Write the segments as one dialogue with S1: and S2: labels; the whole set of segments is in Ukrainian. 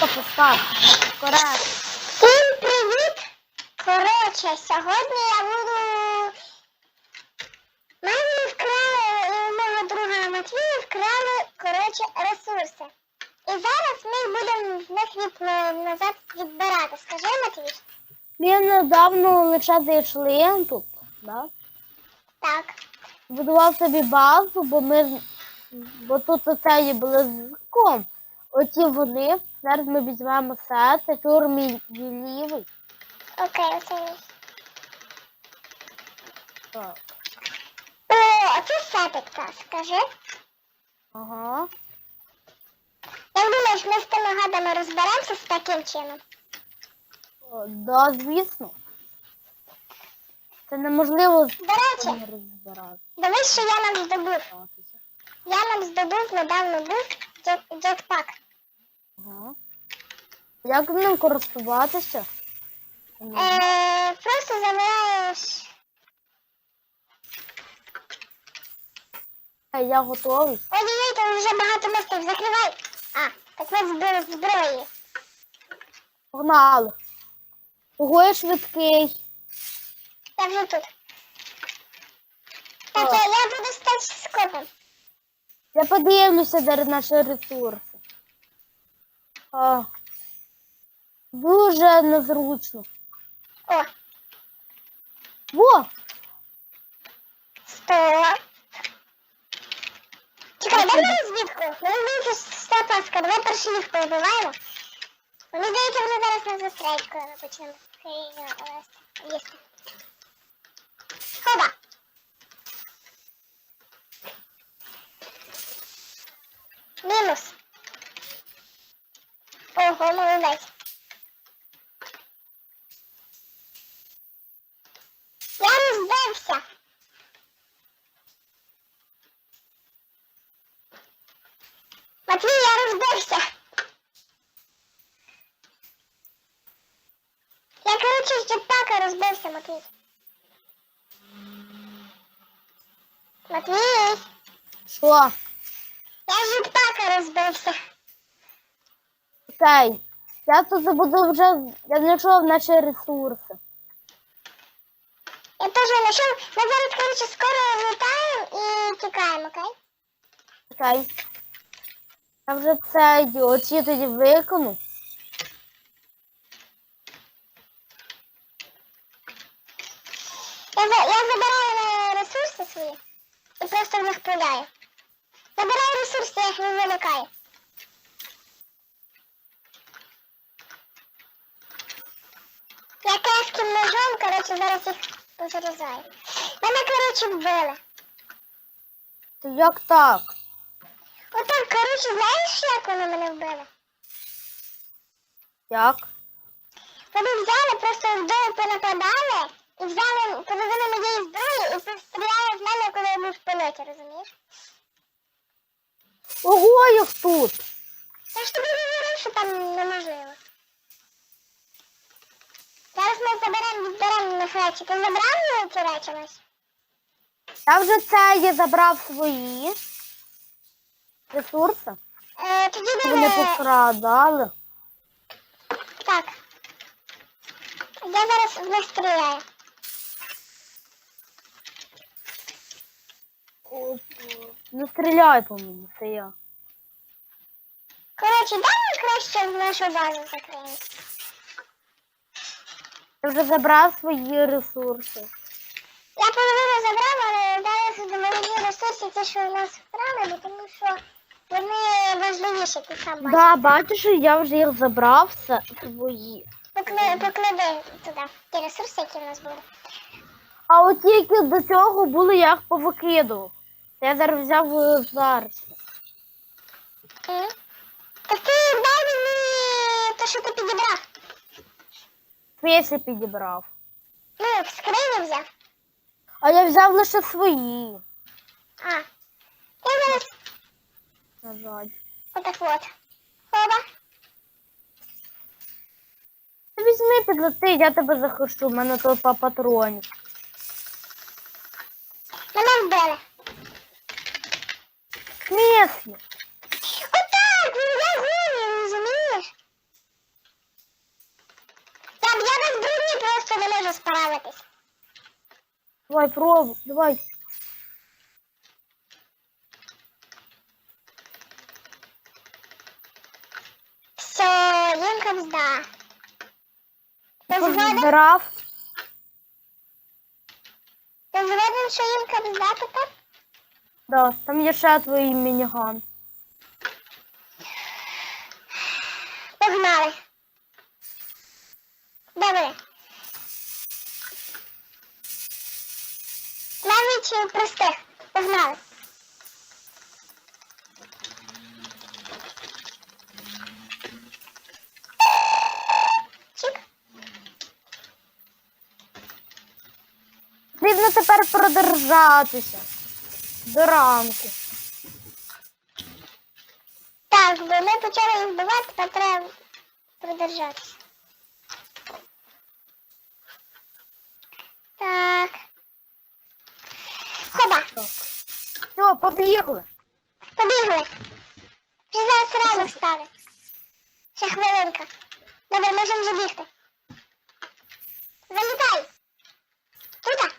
S1: Постав. Коректно.
S2: Всім привіт! Коротше, сьогодні я буду. Мене вкрали і у мого друга Матвія вкрали, коротше, ресурси. І зараз ми будемо з них від, е, назад відбирати. Скажи, Матвій?
S1: Ми недавно лише зайшли тут, да?
S2: Так.
S1: Будував собі базу, бо ми з- бо тут оце є близьком. Оці вони. Зараз ми візьмемо все, це тур мій лівий.
S2: Окей, оце.
S1: Так.
S2: О, а це сетик, скажи.
S1: Ага.
S2: Як думаєш, ми з тими гадами розберемося з таким чином?
S1: О, Да, звісно. Це неможливо з
S2: До речі,
S1: цим розбиратися.
S2: дивись, що я нам здобув. Я нам здобув недавно був джет- джетпак.
S1: Ага. Як ним користуватися?
S2: Е, просто забираєш.
S1: Е, Я готовий.
S2: Ой-ой, там вже багато мостів, закривай. А, так ми збили зброї.
S1: Погнали. Ого, я швидкий.
S2: Я вже тут. Так, я, я буду стати скопом.
S1: Я подивлюся де наші ресурси. А, дуже незручно.
S2: О,
S1: Во!
S2: стоп. Чекай, дай мені звідку. Мені здається, що паска. Давай перші їх повибиваємо. Мені здається, вони зараз нас застрелять, коли ми почнемо їсти. Хоба. Мінус. Ого, молодець. Я розбився. Матвій, я розбився. Я, коротше, з джетпака розбився, Матвій. Матвій,
S1: Що?
S2: я з джетпака розбився.
S1: Окей. Я тут буду вже. Я знайшов наші ресурси.
S2: Я теж знайшов. Ми зараз, коротше, скоро влітаємо і тікаємо, окей?
S1: Окей. Я вже це оці тоді викону.
S2: Я, за- я забираю е, ресурси свої і просто в них пуляю. Забираю ресурси, я їх не замикаю. Я кеским ножом, коротше, зараз їх позарізаю. Мене, коротше, вбили.
S1: То як так?
S2: Отак, коротше, знаєш, як вони мене вбили?
S1: Як?
S2: Вони взяли, просто вдома понападали і взяли половину моєї зброї і постріляли польоті, розумієш?
S1: Ого, їх тут!
S2: Я ж тобі говорив, що там неможливо. Зараз ми заберемо, відберемо на флечі. Ти забрав ці речі ось?
S1: Я вже це я забрав свої ресурси.
S2: Е, тоді
S1: Вони пострадали.
S2: Так. Я зараз в них стріляю.
S1: Не стріляй по мені, це я.
S2: Коротше, дай ми краще в нашу базу закриємо.
S1: Я вже забрав свої ресурси.
S2: Я половину забрав, але далі мої ресурси, ті, що у нас вкрали, тому що вони важливіші, ти сам бачиш.
S1: Да, бачиш, я вже їх забрав це свої.
S2: Покли, поклади туди ті ресурси, які в нас були.
S1: А от тільки до цього були, я їх повикидував. Зараз взяв е, зараз.
S2: М? Так ти дай мені те, що ти підібрав.
S1: Фесі підібрав.
S2: Ну, в скрині взяв.
S1: А я взяв лише свої.
S2: А. Я зараз
S1: На жаль.
S2: отак от. Хоба.
S1: Візьми підлети, я тебе захищу, в мене по патронів.
S2: Мене вбили.
S1: Місні.
S2: Отак, ну я гоню, розумієш?
S1: Давай, пробуй, давай.
S2: Все, їм кабзда. Ти згоден?
S1: Збирав.
S2: Ти згоден, що тепер?
S1: Да, там є ще твій мініган.
S2: Погнали. Добре. Навіть простих. Погнали. Чик.
S1: Потрібно тепер продержатися. До ранку.
S2: Так, бо ми почали їх вбивати, тепер треба продержатися. Так. Хоба,
S1: Все, побігли.
S2: побігли. Вже зараз ранок стане. Ще хвилинка. Добре, можемо вже бігти. Залітай. Тут.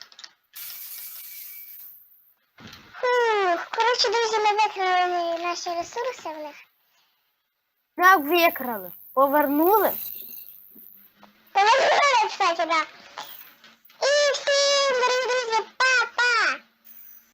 S2: Фух, коротше, друзі, ми викрили наші ресурси в них.
S1: Як викрали? Повернули?
S2: Повернули, кстати, да.